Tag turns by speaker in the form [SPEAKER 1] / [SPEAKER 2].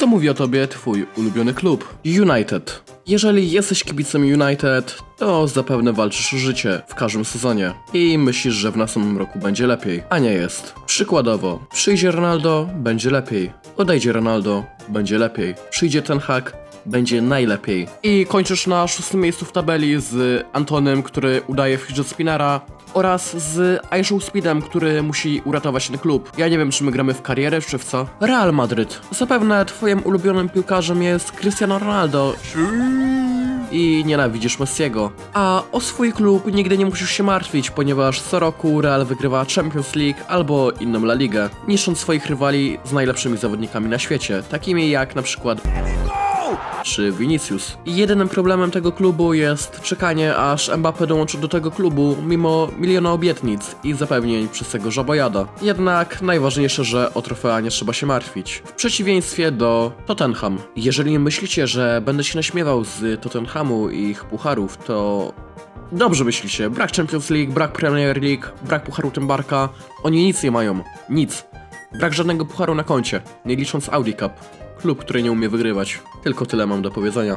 [SPEAKER 1] Co mówi o tobie twój ulubiony klub? United. Jeżeli jesteś kibicem United, to zapewne walczysz o życie w każdym sezonie i myślisz, że w następnym roku będzie lepiej, a nie jest. Przykładowo, przyjdzie Ronaldo, będzie lepiej. Odejdzie Ronaldo, będzie lepiej. Przyjdzie Ten Hag, będzie najlepiej. I kończysz na szóstym miejscu w tabeli z Antonem, który udaje fidget spinnera oraz z Aishą Speedem, który musi uratować ten klub. Ja nie wiem, czy my gramy w karierę, czy w co. Real Madryt. Zapewne twoim ulubionym piłkarzem jest Cristiano Ronaldo. I nienawidzisz Messiego. A o swój klub nigdy nie musisz się martwić, ponieważ co roku Real wygrywa Champions League albo inną La Ligę, niszcząc swoich rywali z najlepszymi zawodnikami na świecie, takimi jak na przykład czy Vinicius. Jedynym problemem tego klubu jest czekanie, aż Mbappe dołączy do tego klubu, mimo miliona obietnic i zapewnień przez tego żabojada. Jednak najważniejsze, że o trofea nie trzeba się martwić. W przeciwieństwie do Tottenham. Jeżeli myślicie, że będę się naśmiewał z Tottenhamu i ich pucharów, to Dobrze myślicie, brak Champions League, brak Premier League, brak Pucharu Tymbarka, oni nic nie mają, nic. Brak żadnego pucharu na koncie, nie licząc Audi Cup. Klub, który nie umie wygrywać. Tylko tyle mam do powiedzenia.